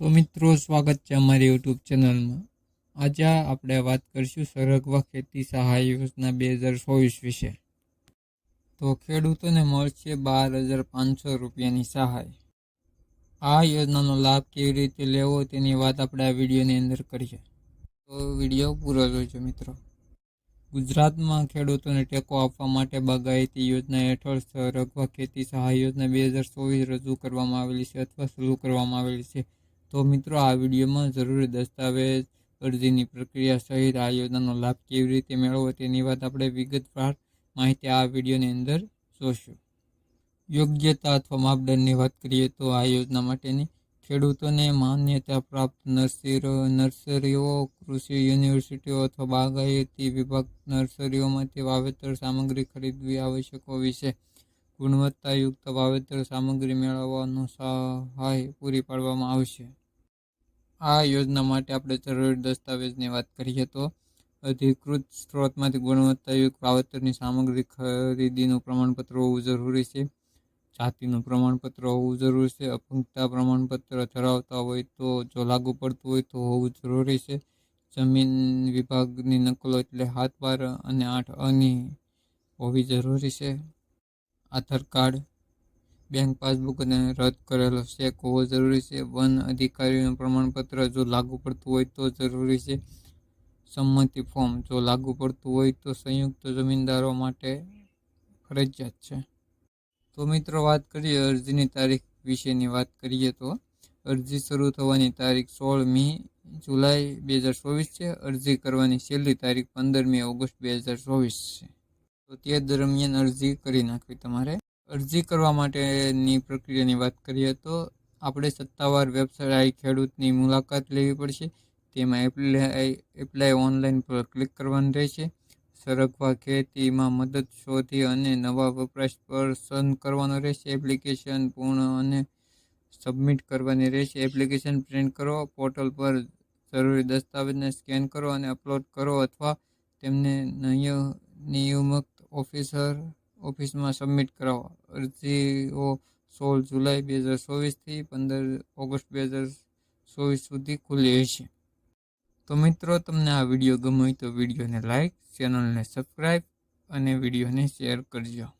તો મિત્રો, સ્વાગત છે અમારી યુટ્યુબ ચેનલમાં. આજે આપણે વાત કરીશું સરગવા ખેતી સહાય યોજના બે હજાર ચોવીસ વિશે. તો ખેડૂતોને મળશે બાર હજાર પાંચસો રૂપિયાની સહાય. આ યોજનાનો લાભ કેવી રીતે લેવો તેની વાત આપણે આ વિડીયોની અંદર કરીએ. તો વીડિયો પૂરો જોઈજો મિત્રો. ગુજરાતમાં ખેડૂતોને ટેકો આપવા માટે બાગાયતી યોજના હેઠળ સરગવા ખેતી સહાય યોજના બે હજાર ચોવીસ રજૂ કરવામાં આવેલી છે અથવા શરૂ કરવામાં આવેલી છે. તો મિત્રો, આ વિડીયોમાં જરૂરી દસ્તાવેજ, અરજીની પ્રક્રિયા સહિત આ યોજનાનો લાભ કેવી રીતે મેળવવો તેની વાત આપણે વિગતવાર માહિતી આ વિડીયોની અંદર જોશું. યોગ્યતા અથવા માપદંડની વાત કરીએ તો આ યોજના માટેની ખેડૂતોને માન્યતા પ્રાપ્ત નર્સરીઓ નર્સરીઓ, કૃષિ યુનિવર્સિટીઓ અથવા બાગાયતી વિભાગ નર્સરીઓમાંથી વાવેતર સામગ્રી ખરીદવી આવશ્યકો વિશે ગુણવત્તાયુક્ત વાવેતર સામગ્રી મેળવવાનો સહાય પૂરી પાડવામાં આવશે. આ યોજના માટે આપણે જરૂરી દસ્તાવેજની વાત કરીએ તો અધિકૃત સ્ત્રોતમાંથી ગુણવત્તાયુક્ત વાવેતરની સામગ્રી ખરીદીનું પ્રમાણપત્ર હોવું જરૂરી છે, જાતિનું પ્રમાણપત્ર હોવું જરૂરી છે, અપંગતા પ્રમાણપત્ર ધરાવતા હોય તો જો લાગુ પડતું હોય તો હોવું જરૂરી છે, જમીન વિભાગની નકલો એટલે હાથ બાર અને આઠ અની હોવી જરૂરી છે, આધાર કાર્ડ બેંક પાસબુક અને રદ કરેલો ચેક હોવો જરૂરી છે. વન અધિકારીનું પ્રમાણપત્ર જો લાગુ પડતું હોય તો જરૂરી છે. સંમતિ ફોર્મ જો લાગુ પડતું હોય તો સંયુક્ત જમીનદારો માટે ફરજિયાત છે. તો મિત્રો વાત કરીએ અરજીની તારીખ વિશેની વાત કરીએ તો અરજી શરૂ થવાની તારીખ સોળ મી જુલાઈ બે હજાર ચોવીસ છે. અરજી કરવાની છેલ્લી તારીખ પંદરમી ઓગસ્ટ બે હજાર ચોવીસ છે. તો તે દરમિયાન અરજી કરી નાખવી તમારે. અરજી કરવા માટેની પ્રક્રિયાની વાત કરીએ તો આપણે સત્તાવાર વેબસાઇટ આઈ ખેડૂતની મુલાકાત લેવી પડશે. તેમાં એપ્લાય એપ્લાય ઓનલાઈન પર ક્લિક કરવાનું રહેશે. સરગવા ખેતીમાં મદદ શોધી અને નવા વપરાશ પર સન કરવાનો રહેશે. એપ્લિકેશન પૂર્ણ અને સબમિટ કરવાની રહેશે. એપ્લિકેશન પ્રિન્ટ કરો, પોર્ટલ પર જરૂરી દસ્તાવેજને સ્કેન કરો અને અપલોડ કરો અથવા તેમને નિયમક ઓફિસર ઓફિસમાં સબમિટ કરાવો. અરજીઓ સોળ જુલાઈ બે હજાર ચોવીસથી પંદર ઓગસ્ટ બે હજાર ચોવીસ સુધી ખુલ્લી હશે તો મિત્રો, તમને આ વીડિયો ગમ્યો હોય તો વિડીયોને લાઇક ચેનલને સબસ્ક્રાઈબ અને વિડીયોને શેર કરજો.